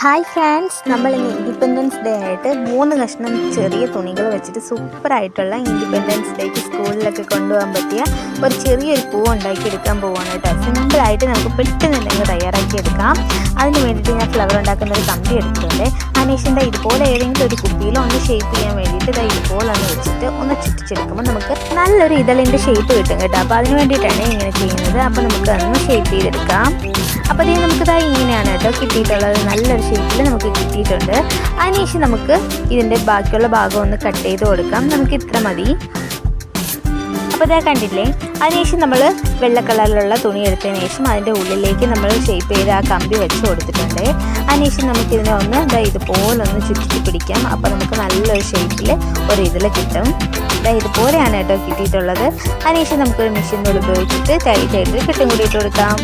Hi friends നമ്മൾ ഇന്ന് independence day ആയിട്ട് മൂന്ന് കഷ്ണം ചെറിയ തുണികൾ വെച്ചിട്ട് സൂപ്പറായിട്ടുള്ള ഇൻഡിപെൻഡൻസ് ഡേക്ക് സ്കൂളിലൊക്കെ കൊണ്ടുപോകാൻ പറ്റിയ ഒരു ചെറിയൊരു പൂ ഉണ്ടാക്കിയെടുക്കാൻ പോവാണ് കേട്ടോ. സിമ്പിളായിട്ട് നമുക്ക് പെട്ടെന്ന് തന്നെ തയ്യാറാക്കിയെടുക്കാം. അതിന് വേണ്ടിയിട്ട് ഞാൻ ഫ്ലവർ ഉണ്ടാക്കുന്ന ഒരു കമ്പി എടുത്തിട്ടുണ്ട്. അനീഷിന്റെ ഇതുപോലെ ഏതെങ്കിലും ഒരു കുപ്പിയിൽ ഒന്ന് ഷേപ്പ് ചെയ്യാൻ വേണ്ടിയിട്ട് ഇതാ ഇതുപോലെ ഒന്ന് വെച്ചിട്ട് ഒന്ന് ചുറ്റിച്ചെടുക്കുമ്പോൾ നമുക്ക് നല്ലൊരു ഇതളിന്റെ ഷേപ്പ് കിട്ടും കേട്ടോ. അപ്പോൾ അതിന് വേണ്ടിയിട്ടാണ് ഇങ്ങനെ ചെയ്യുന്നത്. അപ്പോൾ നമുക്ക് അതൊന്ന് ഷേപ്പ് ചെയ്തെടുക്കാം. അപ്പോൾ നമുക്ക് നമുക്കിതാ ഇങ്ങനെയാണ് കേട്ടോ കിട്ടിയിട്ടുള്ളത്. നല്ലൊരു ഷേപ്പിൽ നമുക്ക് കിട്ടിയിട്ടുണ്ട്. അതിനുശേഷം നമുക്ക് ഇതിന്റെ ബാക്കിയുള്ള ഭാഗം ഒന്ന് കട്ട് ചെയ്ത് കൊടുക്കാം. നമുക്ക് ഇത്ര മതി. അപ്പോൾ ഇതാ കണ്ടില്ലേ? അതിനുശേഷം നമ്മൾ വെള്ള കളറിലുള്ള തുണി എടുത്തതിന് ശേഷം അതിന്റെ ഉള്ളിലേക്ക് നമ്മൾ ഷേപ്പ് ചെയ്ത് ആ കമ്പി വെച്ച് കൊടുത്തിട്ടുണ്ട്. അതിനുശേഷം നമുക്കിതിനെ ഒന്ന് ഇതാ ഇതുപോലെ ഒന്ന് ചുറ്റി പിടിക്കാം. അപ്പോൾ നമുക്ക് നല്ലൊരു ഷേപ്പിൽ ഒരു ഇതിൽ കിട്ടും. ഇതാ ഇതുപോലെയാണ് കേട്ടോ കിട്ടിയിട്ടുള്ളത്. അതിനുശേഷം നമുക്കൊരു മെഷീൻ നൂൽ ഉപയോഗിച്ചിട്ട് ടൈറ്റായിട്ട് കെട്ടും കൂടി കൊടുക്കാം.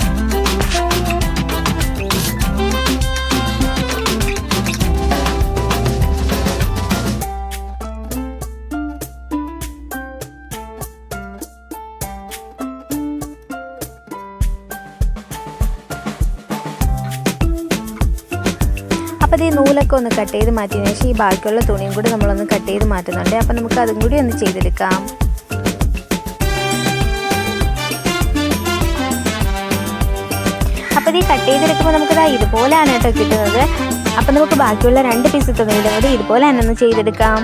അപ്പോൾ ഈ നൂലൊക്കെ ഒന്ന് കട്ട് ചെയ്ത് മാറ്റിയതിന് ശേഷം ഈ ബാക്കിയുള്ള തുണിയും കൂടി നമ്മളൊന്ന് കട്ട് ചെയ്ത് മാറ്റുന്നുണ്ട്. അപ്പോൾ നമുക്ക് അതും കൂടി ഒന്ന് ചെയ്തെടുക്കാം. അപ്പോൾ ഇത് കട്ട് ചെയ്തെടുക്കുമ്പോൾ നമുക്കിതാ ഇതുപോലെയാണ് കേട്ടോ കിട്ടുന്നത്. അപ്പോൾ നമുക്ക് ബാക്കിയുള്ള രണ്ട് പീസ് തുണിയിലും കൂടി ഇതുപോലെ തന്നെ ഒന്ന് ചെയ്തെടുക്കാം.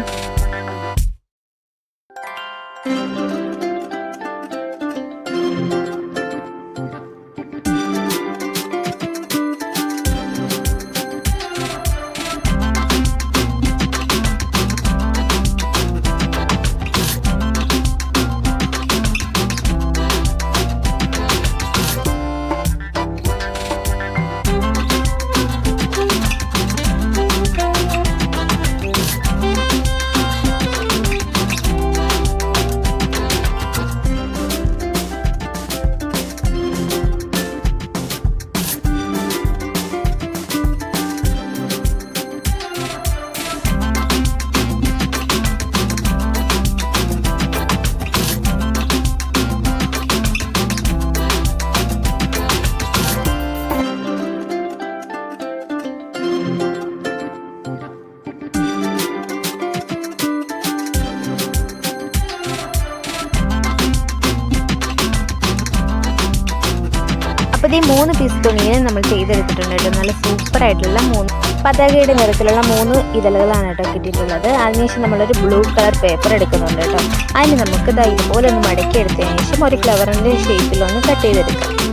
അപ്പോൾ ഈ മൂന്ന് പീസ് തുണിയിൽ നമ്മൾ ചെയ്തെടുത്തിട്ടുണ്ട് കേട്ടോ. നല്ല സൂപ്പർ ആയിട്ടുള്ള മൂന്ന് പതാകയുടെ നിറത്തിലുള്ള മൂന്ന് ഇതളുകളാണ് കേട്ടോ കിട്ടിയിട്ടുള്ളത്. അതിനുശേഷം നമ്മളൊരു ബ്ലൂ കളർ പേപ്പർ എടുക്കുന്നുണ്ട് കേട്ടോ. അതിന് നമുക്ക് ഇതാ ഇതുപോലെ ഒന്ന് മടക്കി എടുത്തതിന് ശേഷം ഒരു ഫ്ലവറിന്റെ ഷേപ്പിലൊന്ന് കട്ട് ചെയ്തെടുക്കാം.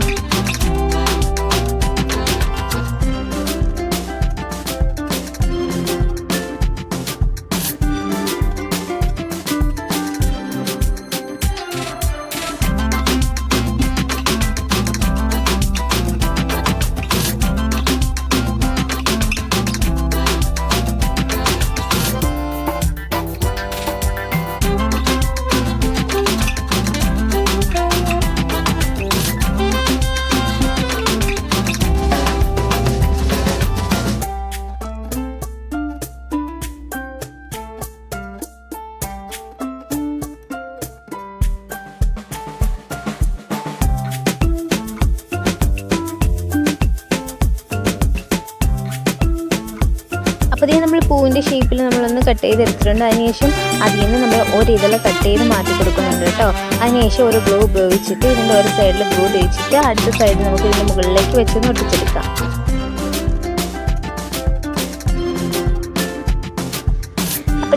ഇതിന് നമ്മൾ പൂവിന്റെ ഷേപ്പിൽ നമ്മളൊന്ന് കട്ട് ചെയ്തെടുത്തിട്ടുണ്ട് അതിനുശേഷം അതിൽ നിന്ന് നമ്മൾ ഒരു ഇതള കട്ട് ചെയ്ത് മാറ്റി കൊടുക്കുന്നുണ്ട് കേട്ടോ. അതിനുശേഷം ഒരു ഗ്ലൂ ഉപയോഗിച്ചിട്ട് ഇതിന്റെ ഒരു സൈഡിൽ ഗ്ലൂ തേച്ചിട്ട് അടുത്ത സൈഡിൽ നമുക്ക് ഇതിന്റെ മുകളിലേക്ക് വെച്ച് ഒട്ടിച്ചെടുക്കാം.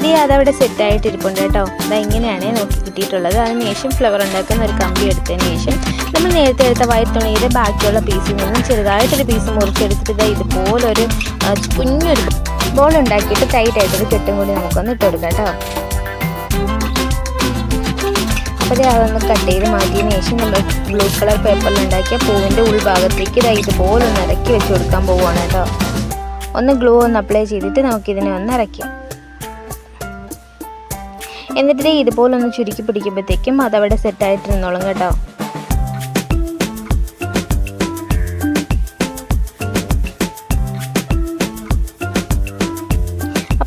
ഈ അതവിടെ സെറ്റായിട്ട് ഇരിപ്പുണ്ട് കേട്ടോ. അതാ ഇങ്ങനെയാണ് നോക്കി കിട്ടിയിട്ടുള്ളത്. അതിന് ശേഷം ഫ്ലവർ ഉണ്ടാക്കുന്ന ഒരു കമ്പി എടുത്തതിന് ശേഷം നമ്മൾ നേരത്തെ എടുത്ത വയറ്റ് തുണിയുടെ ബാക്കിയുള്ള പീസിൽ നിന്നും ചെറുതായിട്ടൊരു പീസ് മുറിച്ചെടുത്തിട്ട് ഇതാ ഇതുപോലൊരു കുഞ്ഞൊരു ബോൾ ഉണ്ടാക്കിയിട്ട് ടൈറ്റ് ആയിട്ടൊരു കെട്ടും കൂടി നമുക്കൊന്ന് ഇട്ട് കൊടുക്കാം കേട്ടോ. അപ്പോൾ അതൊന്ന് കട്ട് ചെയ്ത് മാറ്റിയതിന് ശേഷം നമ്മൾ ബ്ലൂ കളർ പേപ്പറിൽ ഉണ്ടാക്കിയ പൂവിന്റെ ഉൾഭാഗത്തേക്ക് ഇതാ ഇതുപോലെ ഒന്ന് ഇറക്കി വെച്ച് കൊടുക്കാൻ പോവുകയാണ് കേട്ടോ. ഒന്ന് ഗ്ലൂ ഒന്ന് അപ്ലൈ ചെയ്തിട്ട് നമുക്കിതിനെ ഒന്ന് ഇറക്കാം. എന്നിട്ട് ഇതുപോലെ ഒന്ന് ചുരുക്കി പിടിക്കുമ്പോഴത്തേക്കും അതവിടെ സെറ്റായിട്ടിരുന്നോളും കേട്ടോ.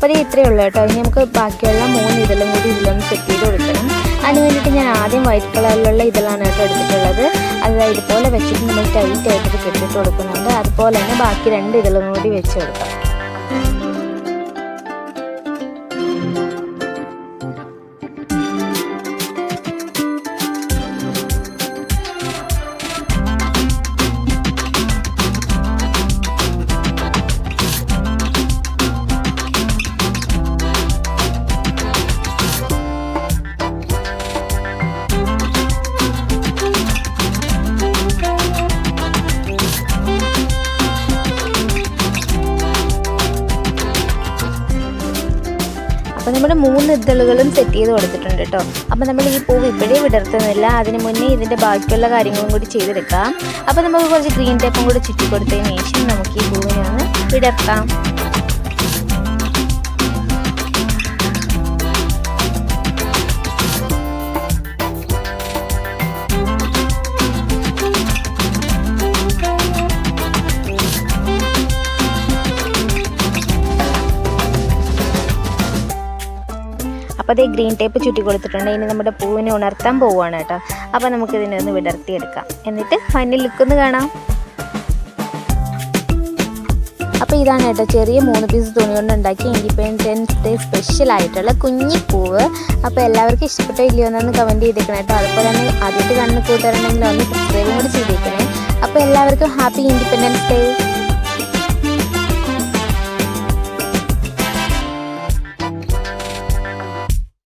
അപ്പോൾ ഇത് ഇത്രയേ ഉള്ളൂ കേട്ടോ. ഇനി നമുക്ക് ബാക്കിയുള്ള മൂന്ന് ഇതിലും കൂടി ഇതിലൊന്ന് സെറ്റ് ചെയ്ത് കൊടുക്കണം. അതിന് വേണ്ടിയിട്ട് ഞാൻ ആദ്യം വൈറ്റ് കളറിലുള്ള ഇതിലാണ് കേട്ടോ എടുത്തിട്ടുള്ളത്. അത് ഇതുപോലെ വെച്ചിട്ട് നമ്മൾ ടൈറ്റ് ആയിട്ട് കെട്ടിട്ട് കൊടുക്കുന്നുണ്ട്. അതുപോലെ തന്നെ ബാക്കി രണ്ട് ഇതിലും കൂടി വെച്ച് കൊടുക്കാം. അപ്പോൾ നമ്മൾ മൂന്ന് ഇതളുകളും സെറ്റ് ചെയ്ത് കൊടുത്തിട്ടുണ്ട് കേട്ടോ അപ്പോൾ നമ്മൾ ഈ പൂവ് ഇപ്പോഴേ വിടർത്തുന്നില്ല. അതിന് മുന്നേ ഇതിന്റെ ബാക്കിയുള്ള കാര്യങ്ങളും കൂടി ചെയ്തെടുക്കാം. അപ്പോൾ നമുക്ക് കുറച്ച് ഗ്രീൻ ടേപ്പും കൂടി ചുറ്റി കൊടുത്തതിന് ശേഷം നമുക്ക് ഈ പൂവിനെ ഒന്ന് വിടർത്താം. അപ്പോൾ അതേ ഗ്രീൻ ടേപ്പ് ചുറ്റി കൊടുത്തിട്ടുണ്ട്. ഇനി നമ്മുടെ പൂവിനെ ഉണർത്താൻ പോവുകയാണ് കേട്ടോ. അപ്പോൾ നമുക്ക് ഇതിനെ ഒന്ന് വിടർത്തിയെടുക്കാം. എന്നിട്ട് ഫൈനൽ ലുക്കൊന്ന് കാണാം. അപ്പോൾ ഇതാണ് കേട്ടോ ചെറിയ മൂന്ന് പീസ് തുണി കൊണ്ട് ഉണ്ടാക്കിയ ഇൻഡിപെൻഡൻസ് ഡേ സ്പെഷ്യൽ ആയിട്ടുള്ള കുഞ്ഞി പൂവ്. അപ്പോൾ എല്ലാവർക്കും ഇഷ്ടപ്പെട്ടോ ഇല്ലയോ എന്നൊന്ന് കമന്റ് ചെയ്തേക്കണം കേട്ടോ. അതുപോലെ തന്നെ ആദ്യമായിട്ട് കണ്ണ് കൂട്ടുകാരുണ്ടെങ്കിൽ ഒന്ന് സബ്സ്ക്രൈബും കൂടി ചെയ്തേക്കണേ. അപ്പോൾ എല്ലാവർക്കും ഹാപ്പി ഇൻഡിപെൻഡൻസ് ഡേ